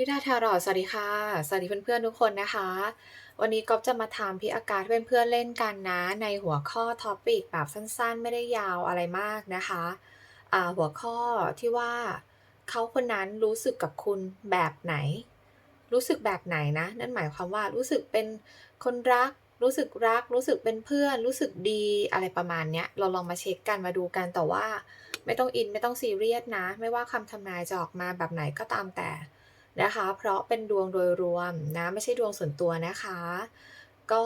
ลิดาทารอสวัสดีค่ะ สวัสดีเพื่อนๆทุกคนนะคะ วันนี้ก๊อฟจะมาถามพี่อากาศให้เพื่อนๆเล่นกันนะ ในหัวข้อท็อปิกแบบสั้นๆ ไม่ได้ยาวอะไรมากนะคะอ่าหัวข้อที่ว่าเขาคนนั้นรู้สึกกับคุณแบบไหน รู้สึกแบบไหนนะ นั่นหมายความว่ารู้สึกเป็นคนรัก รู้สึกรัก รู้สึกเป็นเพื่อน รู้สึกดีอะไรประมาณเนี้ย เราลองมาเช็คกันมาดูกันแต่ว่า ไม่ต้องอินไม่ต้องซีเรียสนะ ไม่ว่าคำทำนายจะออกมาแบบไหนก็ตามแต่ นะคะ เพราะเป็นดวงโดยรวมนะไม่ใช่ดวงส่วนตัวนะคะ ก็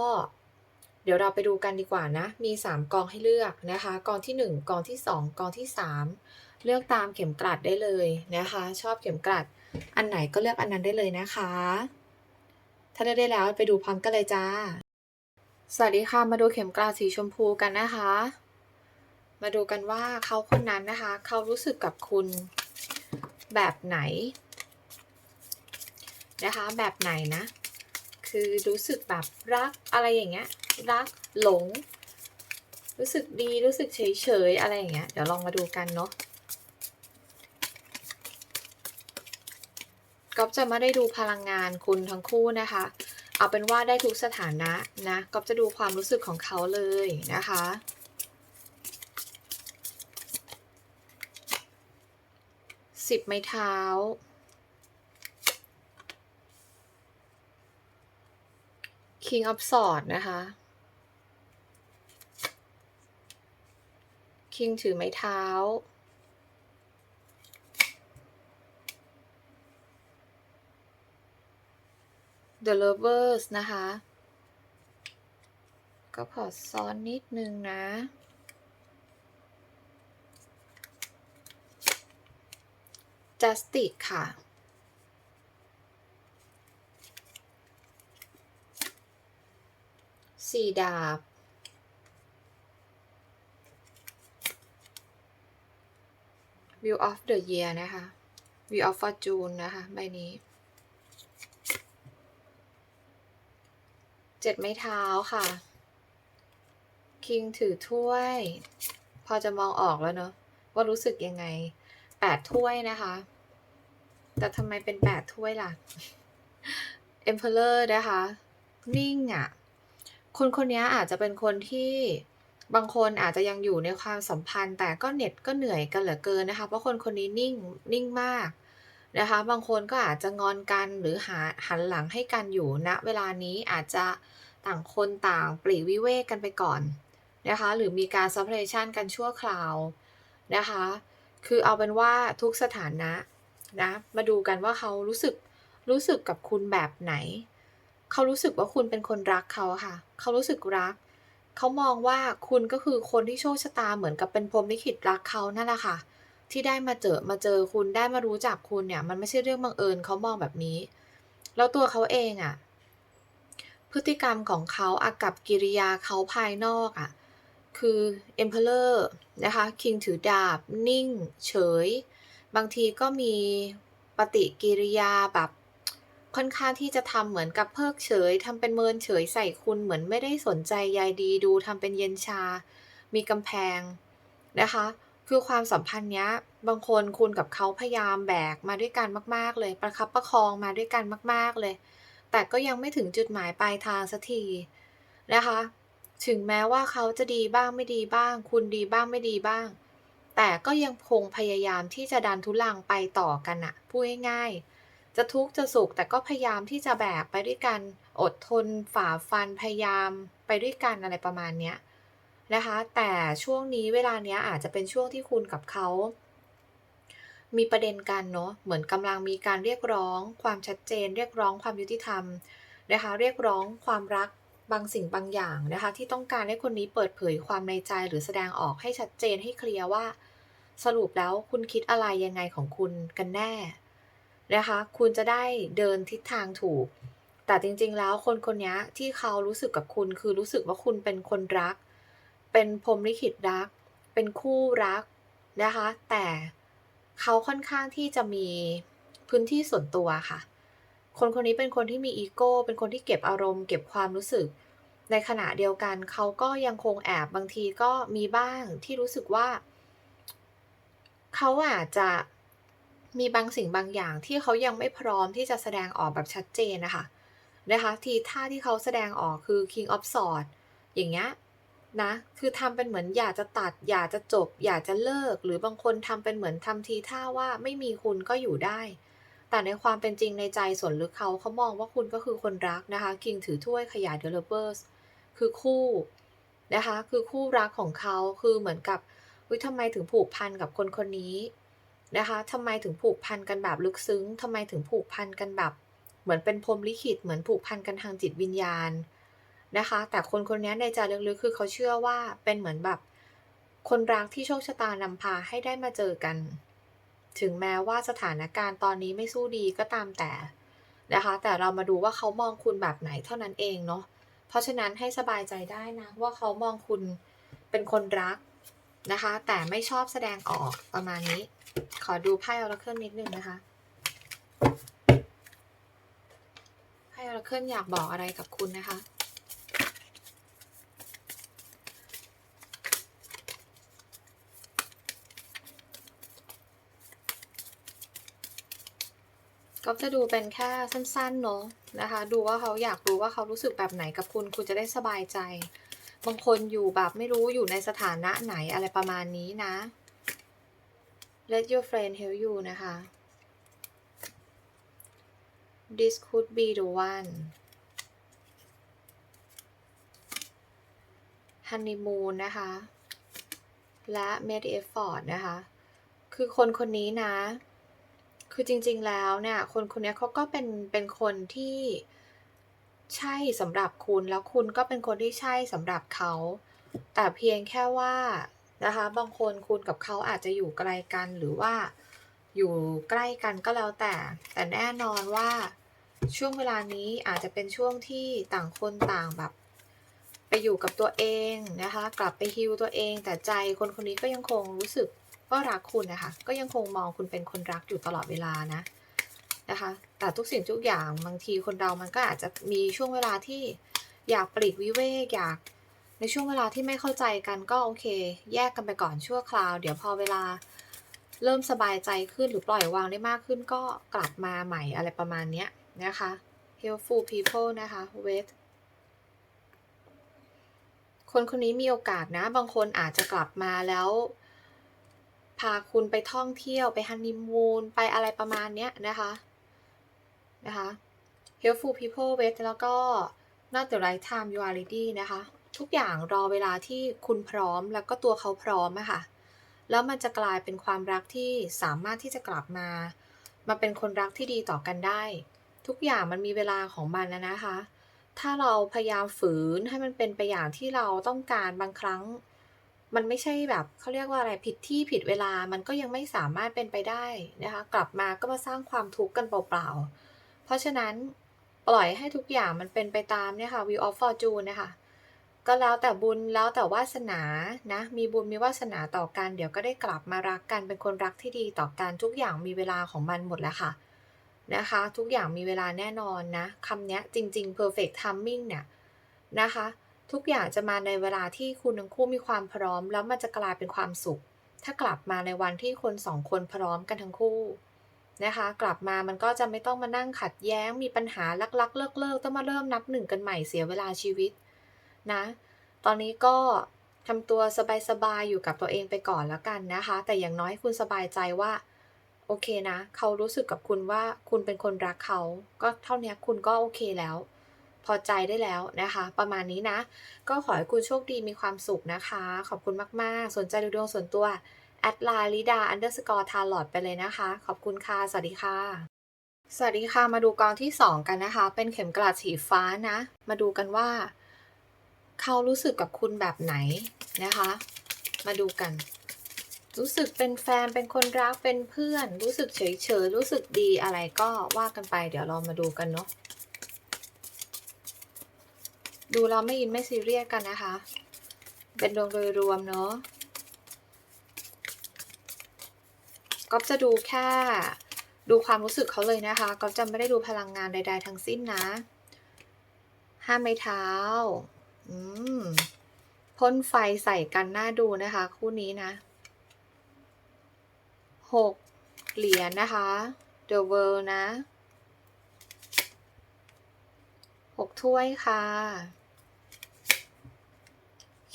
เดี๋ยวเราไปดูกันดีกว่านะ มี 3 กองให้เลือกนะคะ กองที่ 1 กองที่ 2 กองที่ 3 เลือกตามเข็มกลัดได้เลยนะคะ ชอบเข็มกลัด อันไหนก็เลือกอันนั้นได้เลยนะคะ ถ้าเลือกได้แล้วไปดูพร้อมกันเลยจ้า สวัสดีค่ะมาดูเข็มกลัดสีชมพูกันนะคะ มาดูกันว่าเขาคนนั้นนะคะ เขารู้สึกกับคุณแบบไหน นะคะ แบบไหนนะ คือรู้สึกแบบรักอะไรอย่างเงี้ย รักหลง รู้สึกดีรู้สึกเฉยเฉยอะไรอย่างเงี้ย เดี๋ยวลองมาดูกันเนาะก๊อฟจะไม่ได้ดูพลังงานคุณทั้งคู่นะคะ เอาเป็นว่าได้ทุกสถานะนะก๊อฟจะดูความรู้สึกของเขาเลยนะคะสิบไม้เท้า King of Swords นะคะ King ถือไม้เท้า The Lovers นะคะ ก็ขอซ้อนนิดนึงนะ Justice ค่ะ สี่ดาบ View of the Year นะคะ View of Fortune นะคะ ใบนี้เจ็ดไม้เท้าค่ะ King ถือถ้วย พอจะมองออกแล้วเนอะว่ารู้สึกยังไงแปดถ้วยนะคะ แต่ทำไมเป็นแปดถ้วยล่ะ Emperor นะคะ นิ่งอะ่ะ คนคนนี้อาจจะเป็นคนที่บางคนอาจจะยังอยู่ในความสัมพันธ์ แต่ก็เหน็ดก็เหนื่อยกันเหลือเกินนะคะ เพราะคนคนนี้นิ่งนิ่งมากนะคะ บางคนก็อาจจะงอนกันหรือหาหันหลังให้กันอยู่ณนะเวลานี้อาจจะต่างคนต่างปลีกวิเวกกันไปก่อนนะคะ หรือมีการซัพเพรชันกันชั่วคราวนะคะ คือเอาเป็นว่าทุกสถานะนะ มาดูกันว่าเขารู้สึกรู้สึกกับคุณแบบไหน เขารู้สึกว่าคุณเป็นคนรักเขาค่ะ เขารู้สึกรัก เขามองว่าคุณก็คือคนที่โชคชะตาเหมือนกับเป็นพรมลิขิตรักเขานั่นแหละค่ะ ที่ได้มาเจอมาเจอคุณได้มารู้จักคุณเนี่ย มันไม่ใช่เรื่องบังเอิญเขามองแบบนี้ แล้วตัวเขาเองอะ่ะ พฤติกรรมของเขาอากับกิริยาเขาภายนอกอะ่ะ คือ Emperor นะคะ King ถือดาบ นิ่ง เฉย บางทีก็มีปฏิกิริยาแบบ ค่อนข้างที่จะทำเหมือนกับเพิกเฉยทำเป็นเมินเฉยใส่คุณเหมือนไม่ได้สนใจใยดีดูทำเป็นเย็นชา มีกำแพงนะคะ คือความสัมพันธ์เนี้ยบางคนคุณกับเขาพยายามแบกมาด้วยกันมาก ๆ เลย ประคับประคองมาด้วยกันมาก ๆเลย แต่ก็ยังไม่ถึงจุดหมายปลายทางสักทีนะคะ ถึงแม้ว่าเขาจะดีบ้างไม่ดีบ้าง คุณดีบ้างไม่ดีบ้าง แต่ก็ยังคงพยายามที่จะดันทุลังไปต่อกันอะพูดง่ายๆ จะทุกข์จะสุขแต่ก็พยายามที่จะแบกไปด้วยกัน อดทนฝ่าฟันพยายามไปด้วยกันอะไรประมาณเนี้ยนะคะ แต่ช่วงนี้เวลาเนี้ยอาจจะเป็นช่วงที่คุณกับเขามีประเด็นกันเนาะเหมือนกำลังมีการเรียกร้อง ความชัดเจน เรียกร้องความยุติธรรมนะคะเรียกร้องความรักบางสิ่งบางอย่างนะคะที่ต้องการให้คนนี้เปิดเผยความในใจหรือแสดงออกให้ชัดเจนให้เคลียร์ว่า สรุปแล้วคุณคิดอะไรยังไงของคุณกันแน่ นะคะ คุณจะได้เดินทิศทางถูก แต่จริงๆแล้วคนคนนี้ที่เขารู้สึกกับคุณคือรู้สึกว่าคุณเป็นคนรัก เป็นพรมลิขิตรัก เป็นคู่รักนะคะ แต่เขาค่อนข้างที่จะมีพื้นที่ส่วนตัวค่ะ คนคนนี้เป็นคนที่มีอีโก้ เป็นคนที่เก็บอารมณ์ เก็บความรู้สึก ในขณะเดียวกันเขาก็ยังคงแอบบางทีก็มีบ้างที่รู้สึกว่า เขาอาจจะ มีบางสิ่งบางอย่างที่เขายังไม่พร้อมที่จะแสดงออกแบบชัดเจนนะคะนะคะทีท่าที่เขาแสดงออกคือ King of Swords อย่างเงี้ยนะคือทำเป็นเหมือนอยากจะตัด อยากจะจบ อยากจะเลิก หรือบางคนทำเป็นเหมือนทำทีท่าว่าไม่มีคุณก็อยู่ได้ แต่ในความเป็นจริงในใจส่วนลึกเขาเขามองว่าคุณก็คือคนรักนะคะ King ถือถ้วยขยาย The Lovers คือคู่นะคะ คือคู่รักของเขาคือเหมือนกับวิทำไมถึงผูกพันกับคนคนนี้ นะคะทำไมถึงผูกพันกันแบบลึกซึ้งทำไมถึงผูกพันกันแบบ เหมือนเป็นพรมลิขิต เหมือนผูกพันกันทางจิตวิญญาณนะคะ แต่คนคนนี้ในใจลึกๆคือเขาเชื่อว่าเป็นเหมือนแบบ คนรักที่โชคชะตานำพาให้ได้มาเจอกัน ถึงแม้ว่าสถานการณ์ตอนนี้ไม่สู้ดีก็ตามแต่นะคะ แต่เรามาดูว่าเขามองคุณแบบไหนเท่านั้นเองเนาะเพราะฉะนั้นให้สบายใจได้นะ ว่าเขามองคุณเป็นคนรัก นะคะ แต่ไม่ชอบแสดงออกประมาณนี้ ขอดูไพ่ออราเคิลนิดนึงนะคะไพ่ออราเคิลอยากบอกอะไรกับคุณนะคะก็จะดูเป็นแค่สั้นๆเนอะ นะคะ ดูว่าเขาอยากรู้ว่าเขารู้สึกแบบไหนกับคุณ คุณจะได้สบายใจ บางคนอยู่แบบไม่รู้อยู่ในสถานะไหนอะไรประมาณนี้นะ Let your friend help you นะคะ This could be the one honeymoon นะคะ และ made effort นะคะ คือคนคนนี้นะ คือจริง ๆ แล้วเนี่ย คนคนนี้เขาก็เป็นเป็นคนที่ใช่สำหรับคุณแล้วคุณก็เป็นคนที่ใช่สำหรับเขา แต่เพียงแค่ว่านะคะ บางคนคุณกับเขาอาจจะอยู่ไกลกันหรือว่าอยู่ใกล้กันก็แล้วแต่ แต่แน่นอนว่าช่วงเวลานี้อาจจะเป็นช่วงที่ต่างคนต่างแบบ ไปอยู่กับตัวเองนะคะ กลับไปฮิวตัวเอง แต่ใจคนคนนี้ก็ยังคงรู้สึก ว่ารักคุณนะคะ ก็ยังคงมองคุณเป็นคนรักอยู่ตลอดเวลานะนะคะ แต่ทุกสิ่งทุกอย่างบางทีคนเรามันก็อาจจะมีช่วงเวลาที่อยากปลีกวิเวกอยากในช่วงเวลาที่ไม่เข้าใจกันก็โอเค แยกกันไปก่อนชั่วคราว เดี๋ยวพอเวลาเริ่มสบายใจขึ้นหรือปล่อยวางได้มากขึ้นก็กลับมาใหม่อะไรประมาณนี้นะคะ helpful people นะคะ wait คนคนนี้มีโอกาสนะ บางคนอาจจะกลับมาแล้ว พาคุณไปท่องเที่ยวไปฮันนีมูนไปอะไรประมาณเนี้ยนะคะนะคะ helpful people wait แล้วก็ not the right time you are ready นะคะ ทุกอย่างรอเวลาที่คุณพร้อมแล้วก็ตัวเขาพร้อมอะค่ะ แล้วมันจะกลายเป็นความรักที่สามารถที่จะกลับมา มาเป็นคนรักที่ดีต่อกันได้ ทุกอย่างมันมีเวลาของมันนะนะคะ ถ้าเราพยายามฝืนให้มันเป็นไปอย่างที่เราต้องการบางครั้ง มันไม่ใช่แบบเขาเรียกว่าอะไรผิดที่ผิดเวลามันก็ยังไม่สามารถเป็นไปได้นะคะ กลับมาก็มาสร้างความทุกข์กันเปล่าๆ เพราะฉะนั้นปล่อยให้ทุกอย่างมันเป็นไปตามเนี่ยค่ะ Wheel of Fortune นะคะ ก็แล้วแต่บุญแล้วแต่วาสนานะ มีบุญมีวาสนาต่อกัน เดี๋ยวก็ได้กลับมารักกันเป็นคนรักที่ดีต่อกันทุกอย่างมีเวลาของมันหมดแล้วค่ะนะคะ ทุกอย่างมีเวลาแน่นอนนะคำนี้จริง ๆ perfect timing เนี่ยนะคะ ทุกอย่างจะมาในเวลาที่คุณทั้งคู่มีความพร้อม แล้วมันจะกลายเป็นความสุข ถ้ากลับมาในวันที่คนสองคนพร้อมกันทั้งคู่นะคะ กลับมามันก็จะไม่ต้องมานั่งขัดแย้ง มีปัญหาลักๆ เลิกๆต้องมาเริ่มนับหนึ่งกันใหม่เสียเวลาชีวิตนะ ตอนนี้ก็ทำตัวสบายๆอยู่กับตัวเองไปก่อนแล้วกันนะคะ แต่อย่างน้อยคุณสบายใจว่าโอเคนะ เขารู้สึกกับคุณว่าคุณเป็นคนรักเขา ก็เท่านี้คุณก็โอเคแล้ว พอใจได้แล้วนะคะ ประมาณนี้นะ ก็ขอให้คุณโชคดีมีความสุขนะคะ ขอบคุณมาก ๆ สนใจดูดวงส่วนตัวแอดไลน์ลิดาอันเดอร์สกอร์ทาร์ลอดไปเลยนะคะ ขอบคุณค่ะ สวัสดีค่ะ สวัสดีค่ะ มาดูกองที่ 2 กันนะคะ เป็นเข็มกลัดสีฟ้านะ มาดูกันว่า เขารู้สึกกับคุณแบบไหนนะคะ มาดูกัน รู้สึกเป็นแฟนเป็นคนรักเป็นเพื่อน รู้สึกเฉยๆรู้สึกดีอะไรก็ว่ากันไป เดี๋ยวเรามาดูกันเนาะ ดูเราไม่ยินไม่ซีเรียสกันนะคะ เป็นดวงโดยรวมเนาะก็จะดูแค่ดูความรู้สึกเขาเลยนะคะ ก็จะไม่ได้ดูพลังงานใด ๆ ทั้งสิ้นนะ ห้ามไม้เท้า อืมพ่นไฟใส่กันหน้าดูนะคะ คู่นี้นะหกเหรียญนะคะ The World นะหกถ้วยค่ะ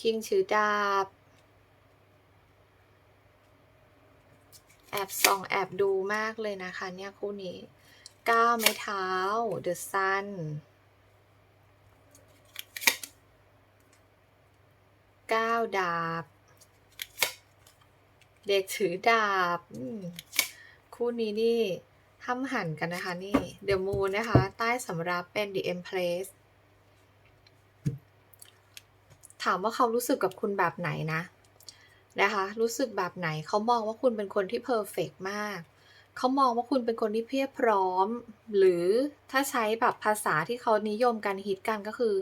คิงถือดาบ แอบส่องแอบดูมากเลยนะคะเนี่ยคู่นี้ก้าไม้เท้า The Sun เก้าดาบ เด็กถือดาบ คู่นี้นี่ห้ำหันกันนะคะนี่ The Moon นะคะ ใต้สำรับเป็น The Empress ถามว่าเขารู้สึกกับคุณแบบไหนนะนะคะ รู้สึกแบบไหนเขามองว่าคุณเป็นคนที่เพอร์เฟกมาก เขามองว่าคุณเป็นคนที่เพียบพร้อม หรือถ้าใช้แบบภาษาที่เขานิยมกันฮิตกันก็คือ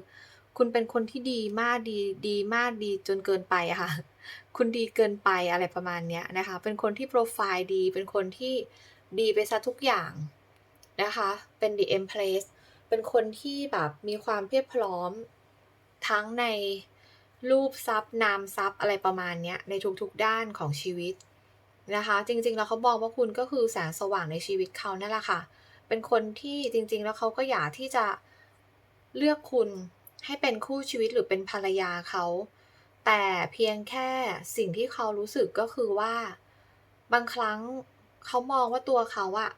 คุณเป็นคนที่ดีมากดีดีมากดีจนเกินไปอะค่ะ คุณดีเกินไปอะไรประมาณเนี้ยนะคะ เป็นคนที่โปรไฟล์ดี เป็นคนที่ดีไปซะทุกอย่างนะคะ เป็น The Empress เป็นคนที่แบบมีความเพียบพร้อมทั้งใน รูปทรัพย์นามทรัพย์อะไรประมาณเนี้ยในทุกๆด้านของชีวิตนะคะ จริงๆแล้วเขาบอกว่าคุณก็คือแสงสว่างในชีวิตเขานั่นแหละค่ะ เป็นคนที่จริงๆ แล้วเขาก็อยากที่จะเลือกคุณให้เป็นคู่ชีวิตหรือเป็นภรรยาเขา แต่เพียงแค่สิ่งที่เขารู้สึกก็คือว่า บางครั้งเขามองว่าตัวเขาอะ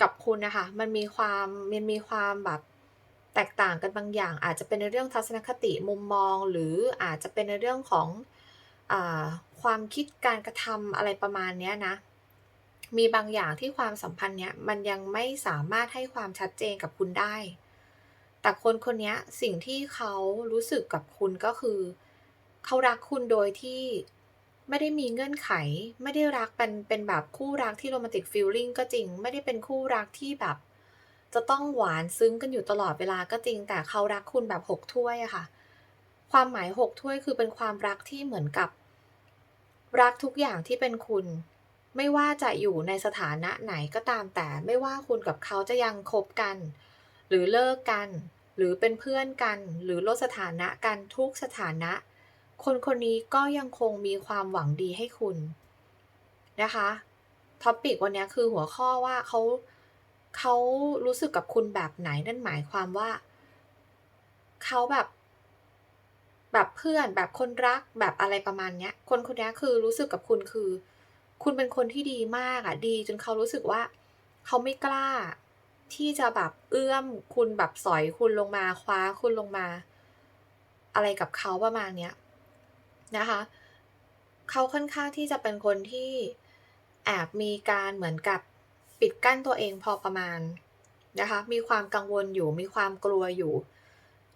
กับคุณนะคะ มันมีความมันมีความแบบ แตกต่างกันบางอย่าง อาจจะเป็นในเรื่องทัศนคติมุมมอง หรืออาจจะเป็นในเรื่องของอความคิดการกระทำอะไรประมาณนี้นะ มีบางอย่างที่ความสัมพันธ์เนี้ยมันยังไม่สามารถให้ความชัดเจนกับคุณได้ แต่คนคนนี้สิ่งที่เขารู้สึกกับคุณก็คือเขารักคุณโดยที่ไม่ได้มีเงื่อนไข ไม่ได้รักเป็นเป็นแบบคู่รักที่โรแมนติกฟีลลิ่งก็จริง ไม่ได้เป็นคู่รักที่แบบ จะต้องหวานซึ้งกันอยู่ตลอดเวลาก็จริง แต่เขารักคุณแบบหกถ้วยอะค่ะ ความหมายหกถ้วยคือเป็นความรักที่เหมือนกับ รักทุกอย่างที่เป็นคุณ ไม่ว่าจะอยู่ในสถานะไหนก็ตามแต่ ไม่ว่าคุณกับเขาจะยังคบกัน หรือเลิกกัน หรือเป็นเพื่อนกัน หรือลดสถานะกันทุกสถานะ คนคนนี้ก็ยังคงมีความหวังดีให้คุณนะคะท็อปิกวันนี้คือหัวข้อว่าเขา เขารู้สึกกับคุณแบบไหนนั่นหมายความว่า เขาแบบ แบบเพื่อนแบบคนรักแบบอะไรประมาณเนี้ย คนคนนี้คือรู้สึกกับคุณคือ คุณเป็นคนที่ดีมากอะดี จนเขารู้สึกว่า เขาไม่กล้า ที่จะแบบเอื้อมคุณแบบสอยคุณลงมาคว้าคุณลงมา อะไรกับเขาประมาณเนี้ยนะคะเขาค่อนข้างที่จะเป็นคนที่แอบมีการเหมือนกับ ปิดกั้นตัวเองพอประมาณนะคะ มีความกังวลอยู่ มีความกลัวอยู่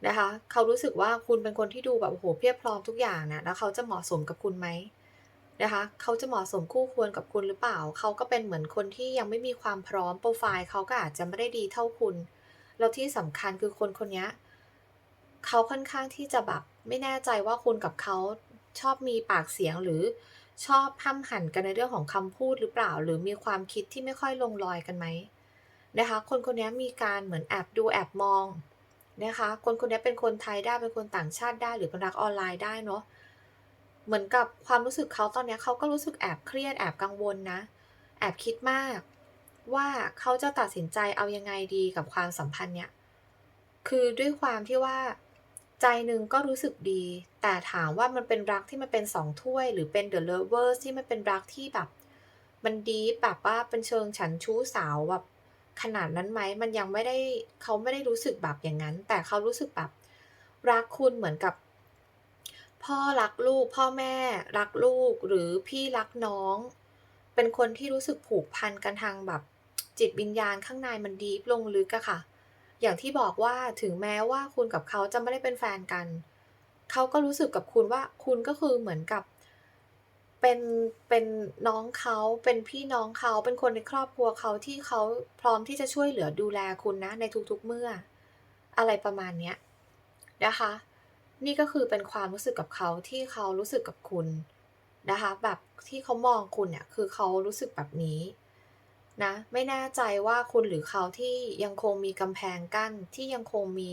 นะคะ เขารู้สึกว่าคุณเป็นคนที่ดูแบบโหเพียบพร้อมทุกอย่างนะ แล้วเขาจะเหมาะสมกับคุณไหมนะคะ เขาจะเหมาะสมคู่ควรกับคุณหรือเปล่า เขาก็เป็นเหมือนคนที่ยังไม่มีความพร้อมโปรไฟล์เขาก็อาจจะไม่ได้ดีเท่าคุณ แล้วที่สำคัญคือคนคนนี้เขาค่อนข้างที่จะแบบไม่แน่ใจว่าคุณกับเขาชอบมีปากเสียงหรือ ชอบห้ำหันกันในเรื่องของคำพูดหรือเปล่า หรือมีความคิดที่ไม่ค่อยลงรอยกันไหมนะคะ คนคนนี้มีการเหมือนแอบดูแอบมองนะคะ คนคนนี้เป็นคนไทยได้เป็นคนต่างชาติได้หรือเป็นรักออนไลน์ได้เนาะเหมือนกับความรู้สึกเขาตอนนี้เขาก็รู้สึกแอบเครียดแอบกังวลนะ แอบคิดมากว่าเขาจะตัดสินใจเอายังไงดีกับความสัมพันธ์เนี่ย คือด้วยความที่ว่า ใจหนึ่งก็รู้สึกดี แต่ถามว่ามันเป็นรักที่มันเป็นสองถ้วย หรือเป็น The Lovers ที่มันเป็นรักที่แบบ มันดีแบบว่าเป็นเชิงฉันชู้สาวแบบขนาดนั้นไหมมันยังไม่ได้เขาไม่ได้รู้สึกแบบอย่างนั้น แต่เขารู้สึกแบบ รักคุณเหมือนกับ พ่อรักลูก พ่อแม่รักลูกหรือพี่รักน้อง เป็นคนที่รู้สึกผูกพันกันทางแบบจิตวิญญาณข้างในมันดีลงลึกอะค่ะ อย่างที่บอกว่าถึงแม้ว่าคุณกับเขาจะไม่ได้เป็นแฟนกัน เขาก็รู้สึกกับคุณว่าคุณก็คือเหมือนกับ เป็นเป็นน้องเขาเป็นพี่น้องเขาเป็นคนในครอบครัวเขาที่เขาพร้อมที่จะช่วยเหลือดูแลคุณนะในทุกๆเมื่อ อะไรประมาณเนี้ยนะคะ นี่ก็คือเป็นความรู้สึกกับเขาที่เขารู้สึกกับคุณนะคะ แบบที่เขามองคุณเนี่ยคือเขารู้สึกแบบนี้ นะ ไม่แน่ใจว่าคุณหรือเขาที่ยังคงมีกำแพงกั้นที่ยังคงมี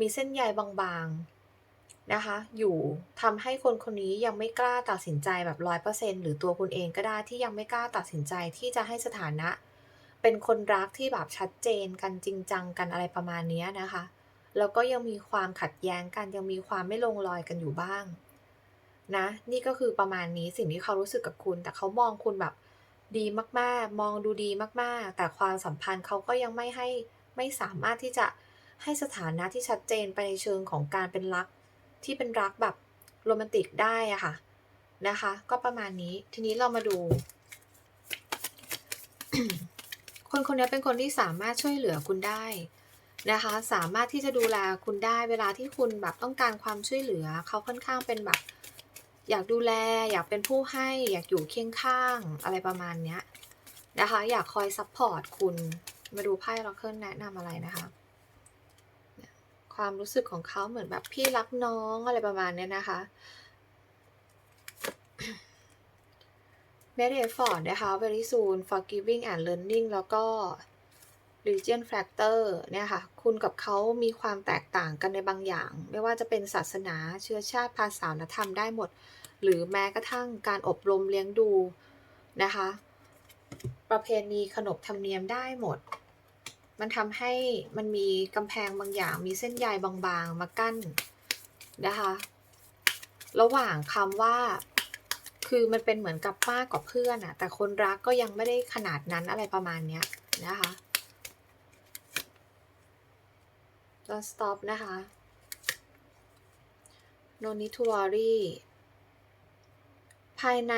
มีเส้นใยบางๆนะคะ อยู่ทำให้คนคนนี้ยังไม่กล้าตัดสินใจแบบร้อยเปอร์เซ็นหรือตัวคุณเองก็ได้ที่ยังไม่กล้าตัดสินใจที่จะให้สถานะ เป็นคนรักที่แบบชัดเจนกันจริงจังกันอะไรประมาณนี้นะคะ แล้วก็ยังมีความขัดแย้งกันยังมีความไม่ลงรอยกันอยู่บ้างนะ นี่ก็คือประมาณนี้สิ่งที่เขารู้สึกกับคุณ แต่เขามองคุณแบบ ดีมากๆ มองดูดีมากๆ แต่ความสัมพันธ์เขาก็ยังไม่ให้ไม่สามารถที่จะให้สถานะที่ชัดเจนไปในเชิงของการเป็นรัก ที่เป็นรักแบบโรแมนติกได้อะค่ะนะคะ ก็ประมาณนี้ทีนี้เรามาดู คนคนนี้เป็นคนที่สามารถช่วยเหลือคุณได้นะคะ สามารถที่จะดูแลคุณได้เวลาที่คุณแบบต้องการความช่วยเหลือ เขาค่อนข้างเป็นแบบ อยากดูแล อยากเป็นผู้ให้ อยากอยู่เคียงข้างอะไรประมาณเนี้ยนะคะ อยากคอยซัพพอร์ตคุณ มาดูไพ่ล็อกเคิลแนะนำอะไรนะคะ ความรู้สึกของเขาเหมือนแบบพี่รักน้องอะไรประมาณเนี้ยนะคะเมเดฟอร์ดนะคะ very soon forgiving and learning แล้วก็ Legion Factor เนี่ยค่ะ คุณกับเขามีความแตกต่างกันในบางอย่าง ไม่ว่าจะเป็นศาสนาเชื้อชาติภาษาธรรมได้หมด หรือแม้กระทั่งการอบรมเลี้ยงดูนะคะ ประเพณีขนบธรรมเนียมได้หมด มันทำให้มันมีกำแพงบางอย่าง มีเส้นใยบางๆ มากั้นนะคะ ระหว่างคำว่าคือมันเป็นเหมือนกับมากกว่าเพื่อนอะแต่คนรักก็ยังไม่ได้ขนาดนั้นอะไรประมาณเนี้ยนะคะ ก็ stop นะคะ no need to worry ภายใน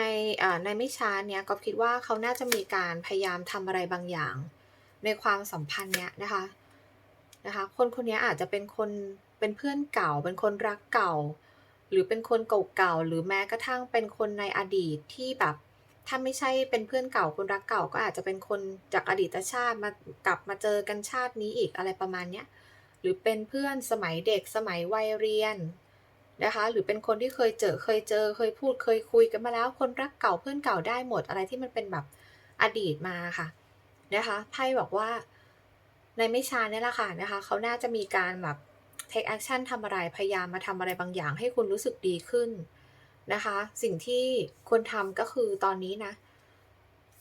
ในไม่ช้าเนี้ยก็คิดว่าเขาน่าจะมีการพยายามทำอะไรบางอย่าง ในความสัมพันธ์เนี้ยนะคะนะคะ คนคนนี้อาจจะเป็นคนเป็นเพื่อนเก่า เป็นคนรักเก่า หรือเป็นคนเก่าๆหรือแม้กระทั่งเป็นคนในอดีตที่แบบถ้าไม่ใช่เป็นเพื่อนเก่าคนรักเก่า ก็อาจจะเป็นคนจากอดีตชาติมากลับมาเจอกันชาตินี้อีกอะไรประมาณเนี้ย หรือเป็นเพื่อนสมัยเด็กสมัยวัยเรียนนะคะ หรือเป็นคนที่เคยเจอเคยเจอ เคยพูดเคยคุยกันมาแล้ว คนรักเก่าเพื่อนเก่าได้หมดอะไรที่มันเป็นแบบอดีตมาค่ะนะคะไพ่บอกว่าในไม่ช้านี่แหละค่ะนะคะเขาน่าจะมีการแบบ take action ทำอะไรพยายามมาทำอะไรบางอย่างให้คุณรู้สึกดีขึ้นนะคะ สิ่งที่ควรทำก็คือตอนนี้นะ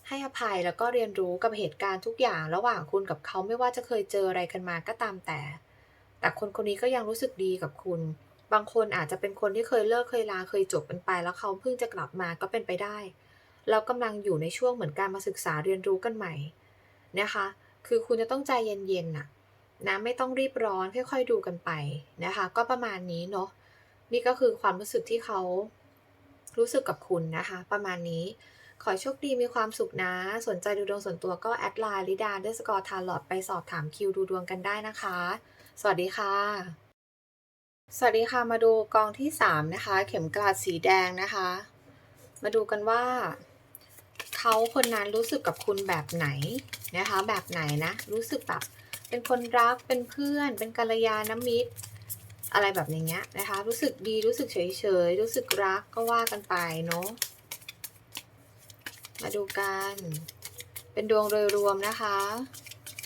ให้อภัยแล้วก็เรียนรู้กับเหตุการณ์ทุกอย่าง ระหว่างคุณกับเขาไม่ว่าจะเคยเจออะไรกันมาก็ตามแต่ แต่คนคนนี้ก็ยังรู้สึกดีกับคุณ บางคนอาจจะเป็นคนที่เคยเลิกเคยลาเคยจบกันไป แล้วเขาเพิ่งจะกลับมาก็เป็นไปได้แล้วกำลังอยู่ในช่วงเหมือนการมาศึกษาเรียนรู้กันใหม่นะคะ คือคุณจะต้องใจเย็นๆน่ะนะไม่ต้องรีบร้อนค่อยๆดูกันไปนะคะ ก็ประมาณนี้เนาะนี่ก็คือความรู้สึกที่เขารู้สึกกับคุณนะคะ ประมาณนี้ ขอโชคดีมีความสุขนะ สนใจดูดวงส่วนตัวก็แอดไลน์ลิดาเดสกอร์ทาร์ลอดไปสอบถามคิวดูดวงกันได้นะคะ สวัสดีค่ะ สวัสดีค่ะ มาดูกองที่ 3 นะคะ เข็มกลัดสีแดงนะคะ มาดูกันว่า เขาคนนั้นรู้สึกกับคุณแบบไหนนะคะ แบบไหนนะ รู้สึกแบบเป็นคนรัก เป็นเพื่อน เป็นกัลยาณมิตร อะไรแบบอย่างเงี้ยนะคะ รู้สึกดี รู้สึกเฉยๆรู้สึกรักก็ว่ากันไปเนาะ มาดูกัน เป็นดวงโดยรวมนะคะ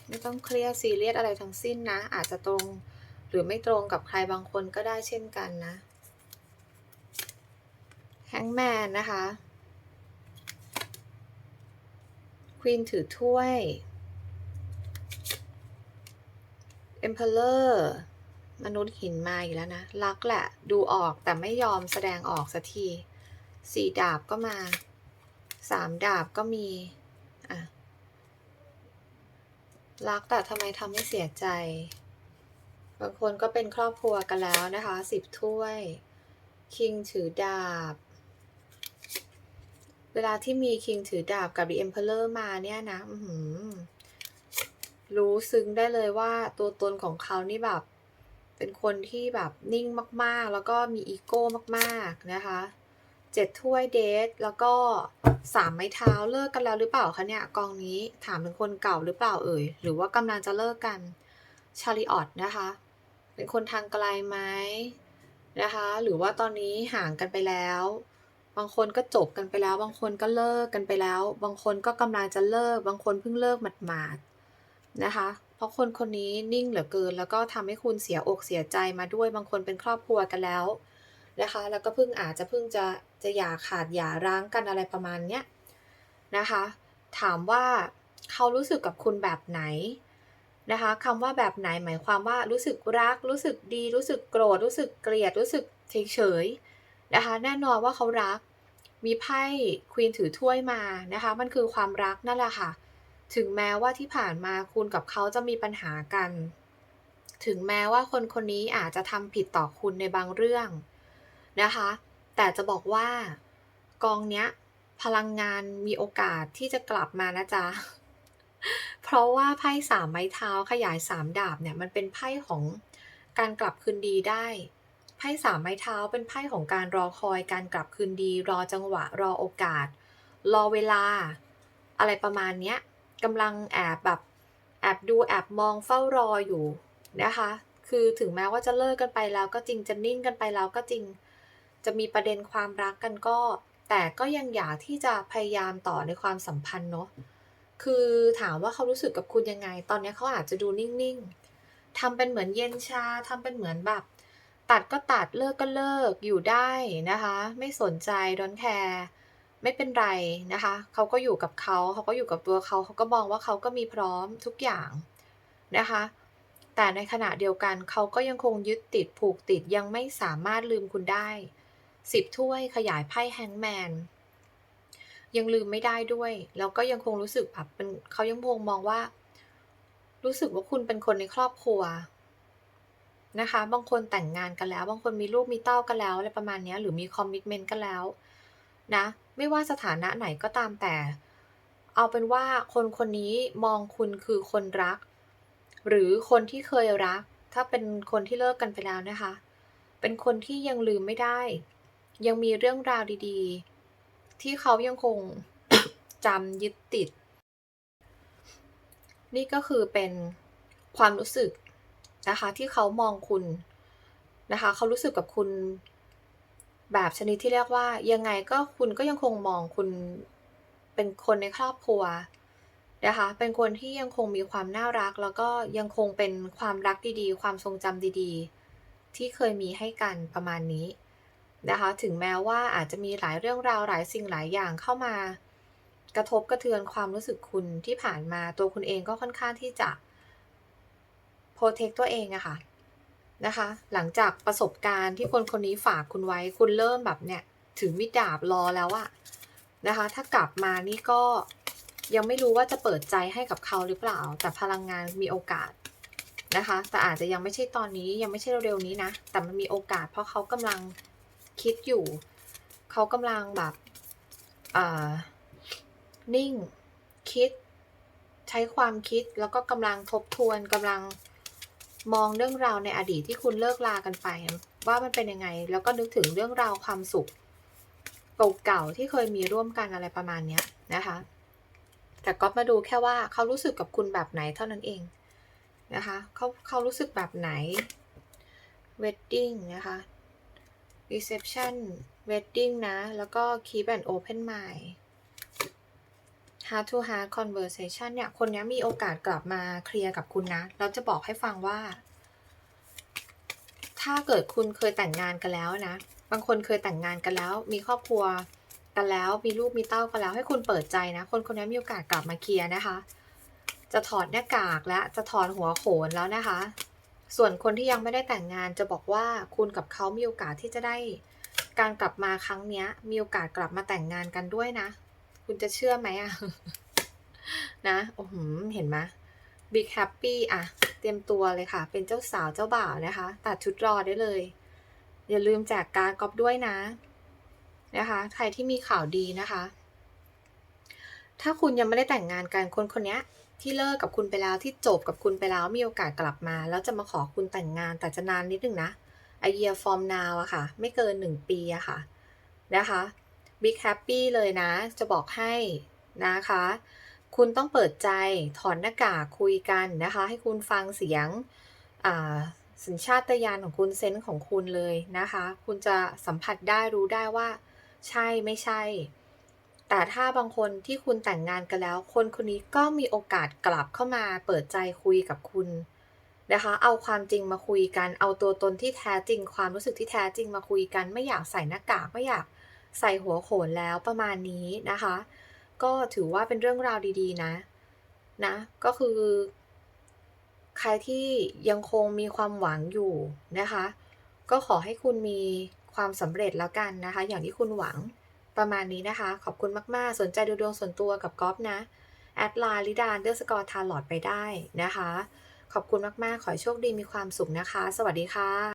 ไม่ต้องเครียดซีเรียสอะไรทั้งสิ้นนะ อาจจะตรงหรือไม่ตรงกับใครบางคนก็ได้เช่นกันนะแฮงแมนนะคะควีนถือถ้วย Emperor มนุษย์หินมาอีกแล้วนะ รักแหละ ดูออกแต่ไม่ยอมแสดงออกสักทีสี่ดาบก็มาสามดาบก็มี อะ รักแต่ทำไมทำให้เสียใจ บางคนก็เป็นครอบครัวกันแล้วนะคะสิบถ้วย คิงถือดาบ เวลาที่มีคิงถือดาบกับ The Emperor มาเนี่ยนะรู้ซึ้งได้เลยว่าตัวตนของเขานี่แบบ เป็นคนที่แบบนิ่งมาก ๆ แล้วก็มีอีโก้มาก ๆ นะคะ เจ็ดถ้วยเดทแล้วก็สามไม้เท้าเลิกกันแล้วหรือเปล่าคะเนี่ยกองนี้ถามถึงคนเก่าหรือเปล่าเอ่ย หรือว่ากำลังจะเลิกกันชาริออตนะคะ เป็นคนทางไกลไหมนะคะ หรือว่าตอนนี้ห่างกันไปแล้ว บางคนก็จบกันไปแล้ว บางคนก็เลิกกันไปแล้ว บางคนก็กำลังจะเลิก บางคนเพิ่งเลิกหมาดๆนะคะ เพราะคนคนนี้นิ่งเหลือเกิน แล้วก็ทำให้คุณเสียอกเสียใจมาด้วย บางคนเป็นครอบครัวกันแล้ว นะคะ แล้วก็เพิ่งอาจจะเพิ่งจะจะอย่าขาดอย่าร้างกันอะไรประมาณเนี้ยนะคะ ถามว่าเขารู้สึกกับคุณแบบไหนนะคะคำว่าแบบไหนหมายความว่ารู้สึกรัก รู้สึกดี รู้สึกโกรธ รู้สึกเกลียด รู้สึกเฉยเฉยๆนะคะ แน่นอนว่าเขารัก มีไพ่ควีนถือถ้วยมานะคะ มันคือความรักนั่นแหละค่ะ ถึงแม้ว่าที่ผ่านมาคุณกับเขาจะมีปัญหากัน ถึงแม้ว่าคนคนนี้อาจจะทำผิดต่อคุณในบางเรื่อง นะคะ แต่จะบอกว่ากองเนี้ยพลังงานมีโอกาสที่จะกลับมานะจ๊ะ เพราะว่าไพ่สามไม้เท้าขยายสามดาบเนี่ยมันเป็นไพ่ของการกลับคืนดีได้ ไพ่สามไม้เท้าเป็นไพ่ของการรอคอยการกลับคืนดี รอจังหวะ รอโอกาส รอเวลา อะไรประมาณเนี้ยกำลังแอบแบบแอบดูแอบมองเฝ้ารออยู่นะคะ คือถึงแม้ว่าจะเลิกกันไปแล้วก็จริงจะนิ่งกันไปแล้วก็จริง จะมีประเด็นความรักกันก็ แต่ก็ยังอยากที่จะพยายามต่อในความสัมพันธ์เนาะคือถามว่าเขารู้สึกกับคุณยังไง ตอนนี้เขาอาจจะดูนิ่งๆทำเป็นเหมือนเย็นชาทำเป็นเหมือนแบบ ตัดก็ตัดเลิกก็เลิกอยู่ได้นะคะ ไม่สนใจดอนแคร์ไม่เป็นไรนะคะเขาก็อยู่กับเขาเขาก็อยู่กับตัวเขาเขาก็มองว่าเขาก็มีพร้อมทุกอย่างนะคะ แต่ในขณะเดียวกันเขาก็ยังคงยึดติดผูกติดยังไม่สามารถลืมคุณได้ สิบถ้วยขยายไพ่แฮงแมนยังลืมไม่ได้ด้วย แล้วก็ยังคงรู้สึกแบบเป็นเขายังคงมองว่า รู้สึกว่าคุณเป็นคนในครอบครัวนะคะ บางคนแต่งงานกันแล้ว บางคนมีลูกมีเต้ากันแล้วอะไรประมาณนี้หรือมีคอมมิชเมนต์กันแล้วนะ ไม่ว่าสถานะไหนก็ตามแต่ เอาเป็นว่าคนคนนี้มองคุณคือคนรัก หรือคนที่เคยรัก ถ้าเป็นคนที่เลิกกันไปแล้วนะคะ เป็นคนที่ยังลืมไม่ได้ ยังมีเรื่องราวดีๆ ที่เขายังคงจำยึดติด นี่ก็คือเป็นความรู้สึกนะคะ ที่เขามองคุณนะคะ เขารู้สึกกับคุณแบบชนิดที่เรียกว่ายังไงก็คุณก็ยังคงมองคุณเป็นคนในครอบครัวนะคะ เป็นคนที่ยังคงมีความน่ารัก แล้วก็ยังคงเป็นความรักดีๆ ความทรงจำดีๆ ที่เคยมีให้กันประมาณนี้ นะคะ ถึงแม้ว่าอาจจะมีหลายเรื่องราวหลายสิ่งหลายอย่างเข้ามากระทบกระเทือนความรู้สึกคุณที่ผ่านมาตัวคุณเองก็ค่อนข้างที่จะโปรเทคตัวเองอะค่ะนะคะ หลังจากประสบการณ์ที่คนคนนี้ฝากคุณไว้คุณเริ่มแบบเนี่ยถือมิดดาบรอแล้วอะนะคะ ถ้ากลับมานี่ก็ยังไม่รู้ว่าจะเปิดใจให้กับเขาหรือเปล่า แต่พลังงานมีโอกาสนะคะ แต่อาจจะยังไม่ใช่ตอนนี้ยังไม่ใช่เร็วๆนี้นะ แต่มันมีโอกาสเพราะเขากำลัง คิดอยู่ เขากำลังแบบอ่านิ่งคิด ใช้ความคิดแล้วก็กำลังทบทวนกำลังมองเรื่องราวในอดีตที่คุณเลิกลากันไป ว่ามันเป็นยังไง แล้วก็นึกถึงเรื่องราวความสุขเก่าๆที่เคยมีร่วมกันอะไรประมาณนี้นะคะ แต่ก็มาดูแค่ว่าเขารู้สึกกับคุณแบบไหนเท่านั้นเองนะคะเขาเขารู้สึกแบบไหน wedding นะคะ reception wedding นะ แล้วก็ keep an open mind heart to heart conversation เนี่ย คนนี้มีโอกาสกลับมาเคลียร์กับคุณนะ เราจะบอกให้ฟังว่า ถ้าเกิดคุณเคยแต่งงานกันแล้วนะ บางคนเคยแต่งงานกันแล้ว มีครอบครัวกันแล้ว มีลูกมีเต้ากันแล้ว ให้คุณเปิดใจนะ คนคนนี้มีโอกาสกลับมาเคลียร์นะคะ จะถอดหน้ากากและจะถอนหัวโขนแล้วนะคะ ส่วนคนที่ยังไม่ได้แต่งงานจะบอกว่าคุณกับเขามีโอกาสที่จะได้ การกลับมาครั้งเนี้ยมีโอกาสกลับมาแต่งงานกันด้วยนะ คุณจะเชื่อไหมอะนะโอ้โหเห็นไหม Big Happy อะเตรียมตัวเลยค่ะ เป็นเจ้าสาวเจ้าบ่าวนะคะ ตัดชุดรอได้เลย อย่าลืมแจกการ์ดก๊อปด้วยนะ นะคะ ใครที่มีข่าวดีนะคะ ถ้าคุณยังไม่ได้แต่งงานกันคนคนนี้ ที่เลิกกับคุณไปแล้วที่จบกับคุณไปแล้วมีโอกาสกลับมา แล้วจะมาขอคุณแต่งงานแต่จะนานนิดนึงนะ a year from now อะค่ะ ไม่เกินหนึ่งปีอะค่ะ นะคะ Big Happy เลยนะ จะบอกให้นะคะ คุณต้องเปิดใจถอนหน้ากากคุยกันนะคะ ให้คุณฟังเสียงสัญชาตญาณของคุณเซนส์ของคุณเลยนะคะ คุณจะสัมผัสได้รู้ได้ว่า ใช่ไม่ใช่ แต่ถ้าบางคนที่คุณแต่งงานกันแล้ว คนคนนี้ก็มีโอกาสกลับเข้ามาเปิดใจคุยกับคุณนะคะ เอาความจริงมาคุยกัน เอาตัวตนที่แท้จริง ความรู้สึกที่แท้จริงมาคุยกัน ไม่อยากใส่หน้ากาก ไม่อยากใส่หัวโขนแล้วประมาณนี้นะคะ ก็ถือว่าเป็นเรื่องราวดีๆ นะ นะ ก็คือ ใครที่ยังคงมีความหวังอยู่นะคะ ก็ขอให้คุณมีความสำเร็จแล้วกันนะคะ อย่างที่คุณหวัง ประมาณนี้นะคะ ขอบคุณมาก ๆ สนใจดูดวงส่วนตัวกับก๊อฟนะ แอดไลน์ลิดา underscore tarot ไปได้นะคะ ขอบคุณมาก ๆ ขอโชคดีมีความสุขนะคะ สวัสดีค่ะ